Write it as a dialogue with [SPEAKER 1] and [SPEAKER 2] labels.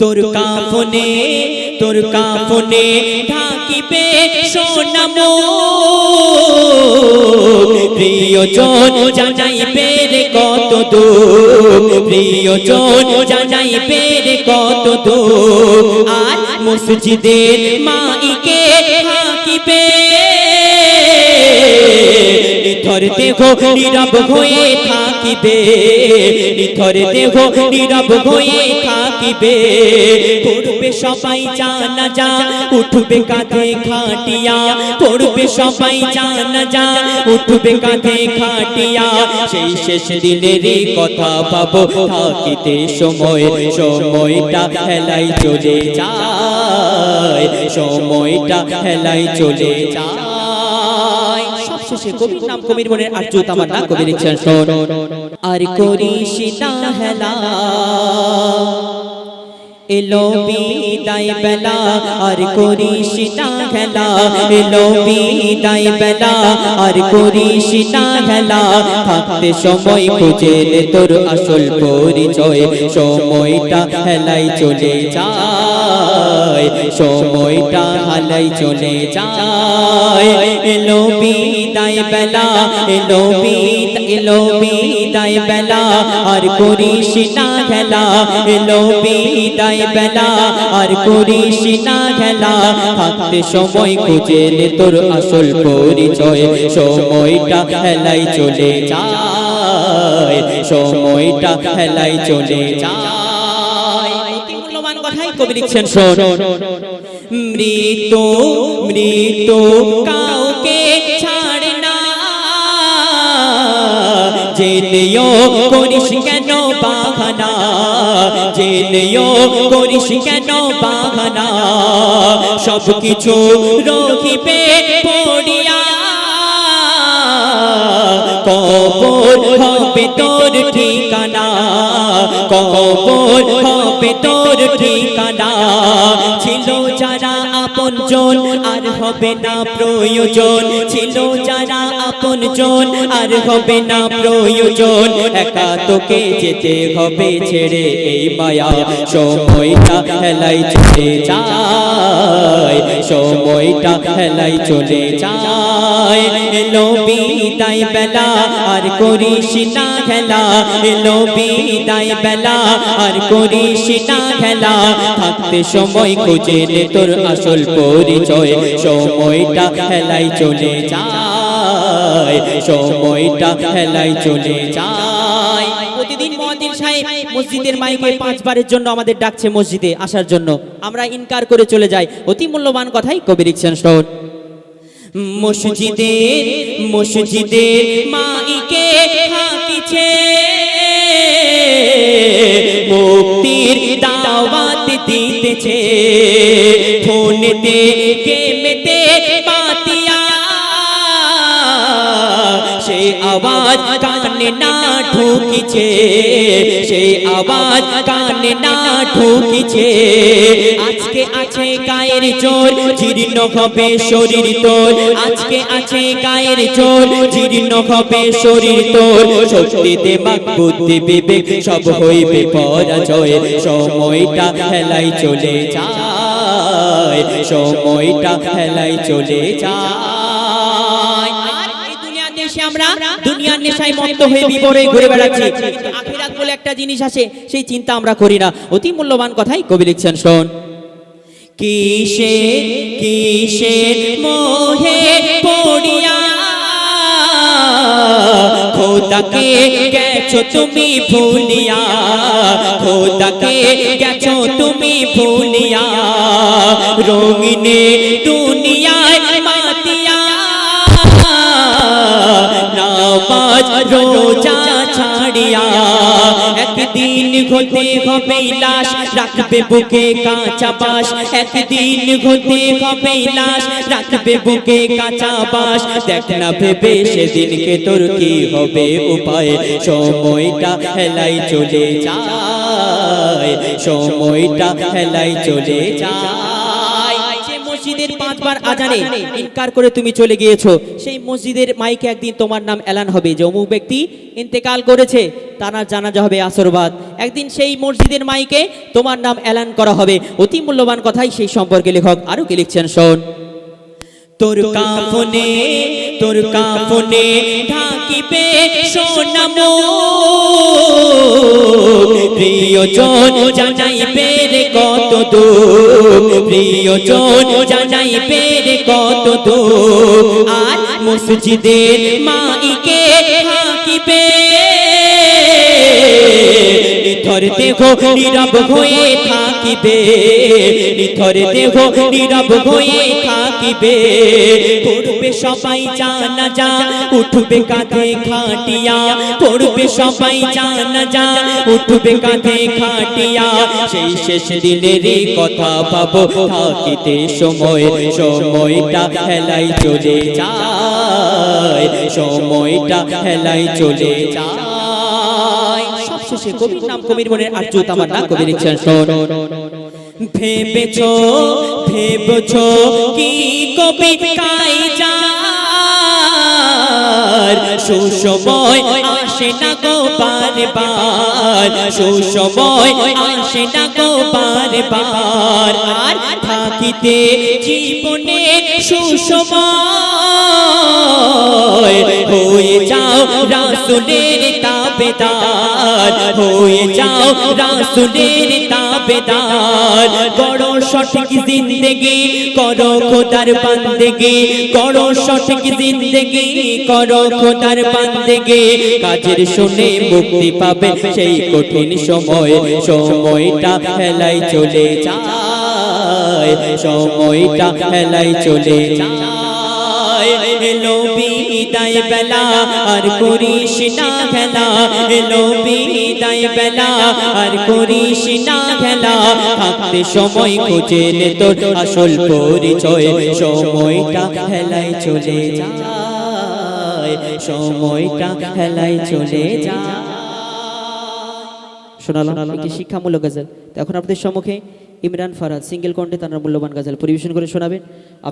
[SPEAKER 1] তোর কাফনে তোর কাফনে ঢাকিবে সোনামো। প্রিয়জন জানাইবে রে কত দুঃখ। প্রিয়জন জানাইবে রে কত দুঃখ। আর মসজিদের মাইকে থাকিবে নিথর দেহ নীরব হয়ে থাকিবে। নিথর দেহ নীরব হয়ে থাকিবে। পড়বে সবাই জানা যা উঠবে কাঁধে খাটিয়া। পড়বে সবাই জানা যা উঠবে কাঁধে খাটিয়া। সেই শেষ দিনের কথা পাবো থাকিতে সময় সময়টা হেলাই চলে যায়। সময়টা হেলাই চলে যায়। সবশেষে কবির নাম কবির মনের আর্যুত আমার না কবির ইচ্ছা। আর করিস না হেলা। এলো বিদায় বেলা, আর করিস না খেলা। এলো বিদায় বেলা, আর করিস না খেলা। থাকতে সময় খুঁজে নে তোর আসল পরিচয়। সময়টা হেলাই চলে যায়। সময়টা হালাই চলে যায়। এলো বিদায় বেলা, এলো বিদায় এলো বিদায় বেলা, আর করিস না খেলা। এলো বিদায় বেলা, আর করিস না খেলা। থাকতে সময় খুঁজে নে তোর আসল পরিচয়। সময়টা হেলাই চলে যায়। সময়টা হেলাই চলে যায়। কবি লিখছেন মৃত মৃত কাউকে ছাড়ে না। জেনেও করিস কেন জেনেও করিস কেন বাহানা? সব কিছু রহিবে পড়িয়া। কবর হবে তোর ঠিকানা। কবর ছিল যারা আপন জন, আর হবে না প্রয়োজন। ছিল যারা আপন জন, আর হবে না প্রয়োজন। একা তোকে যেতে হবে ছেড়ে এই মায়া। সময়টা হেলাই চলে যায় সময়টা হেলাই চলে যায়। এলো বিদায় বেলা আর করিস না খেলা। এলো বিদায় বেলা আর করিস না খেলা। থাকতে সময় খুঁজে নে তোর আসল পরিচয়। সময়টা খেলাই চলে যায়। সময়টা খেলাই চলে যায়। সাহেব মসজিদের মাইকে পাঁচবারের জন্য আমাদের ডাকছে মসজিদে আসার জন্য। আমরা ইনকার করে চলে যাই। অতি মূল্যবান কথাই কবি লিখছেন মসজিদের মাইকে হাকিছে মুক্তির দাওয়াত দিতেছে। গেমেতে ঢুকিছে সে আওয়াজ কানে না ঢুকিছে। আজকে আছে গায়ের জোর, জীর্ণ হবে শরীর তোর। আজকে আছে গায়ের জোর, জীর্ণ হবে শরীর তোর। শক্তি দেবাক, বুদ্ধি বিবেক, সব হইবে পরাজয়। সময়টা খেলাই চলে যায়, সময়টা খেলাই চলে যায়। দেশে আমরা দুনিয়ার নেশায় মত্ত হয়ে বিবরে ঘুরে বেড়াচ্ছি। আখিরাত বলে একটা জিনিস আছে সেই চিন্তা আমরা করি না। অতি মূল্যবান কথাই কবি লিখছেন শোন। কিসের কিসের মোহে পড়িয়া খোদাকে গেছো তুমি ভুলিয়া খোদাকে গেছো তুমি ভুলিয়া রঙিনে দুনিয়ায় হতে হবে লাশ, রাখবে বুকে কাঁচা বাস একদিন হতে হবে লাশ, রাখবে বুকে কাঁচা বাস দেখ না ভেবে সেদিনকে তোর কি হবে উপায়। সময়টা হেলাই চলে যায়, সময়টা হেলাই চলে যায়। মসজিদের পাঁচবার আজানে ইনকার করে তুমি চলে গিয়েছো। সেই মসজিদের মাইকে একদিন তোমার নাম এলান হবে। যে অমুক ব্যক্তি ইন্তেকাল করেছে তার জানাজা হবে আসরবাদ। একদিন সেই মসজিদের মাইকে তোমার নাম এলান করা হবে। অতি মূল্যবান কথাই সেই সম্পর্কে লেখক আরও কি লিখছেন শোন। তোর কাফনে তোর কাফনে ঢাকিবে সোনামো প্রিয়জন জানাইবে রে কত দুঃখ প্রিয়জন জানাই পেরে কত দুঃখ। আর মসজিদের মাইকে থাকিবে। নিথর দেহ নীরব হয়ে থাকিবে। নিথর দেহ নীরব হয়ে থাকিবে পড়বে সবাই জানা যা, উঠবে কাঁধে খাটিয়া, পড়বে সবাই জানা যা, উঠবে কাঁধে খাটিয়া। সেই শেষ দিনের কথা পাবো, থাকিতে সময়, সময়টা হেলাই চলে যায়, সময়টা হেলাই চলে যায়। সবশেষে কবির নাম কবির মনের আর্যত আমার নাম কবির ইচ্ছার শোন। ভেবেছ ভেবেছ কি কবি কাই যার? সুসময় আসে না গো বারে বার সুসময় আসে না গো বারে বার আর থাকিতে জীবনে সুসময় হয়ে যাও রাসুলের তাবেদার, হয়ে যাও রাসুলের করো সঠিক জিন্দেগি, করো খোদার বান্দেগি, করো সঠিক জিন্দেগি, করো খোদার বান্দেগি। কাজের শুনে মুক্তি পাবে সেই কঠিন সময়। সময়টা হেলাই চলে যায়, সময়টা হেলাই চলে যায়। এলো বিদায় বেলা আর করিস না খেলা। এলো বিদায় বেলা আর করিস না খেলা। থাকতে সময় খুঁজে নে তোর আসল পরিচয়। সময়টা হেলাই চলে যায়। সময়টা হেলাই চলে যায়। শোনালাম একটি শিক্ষামূলক গজল। এখন আপনাদের সম্মুখে ইমরান ফারাদ সিঙ্গেল কণ্ঠে তার মূল্যবান গজল পরিবেশন করে শোনাবেন।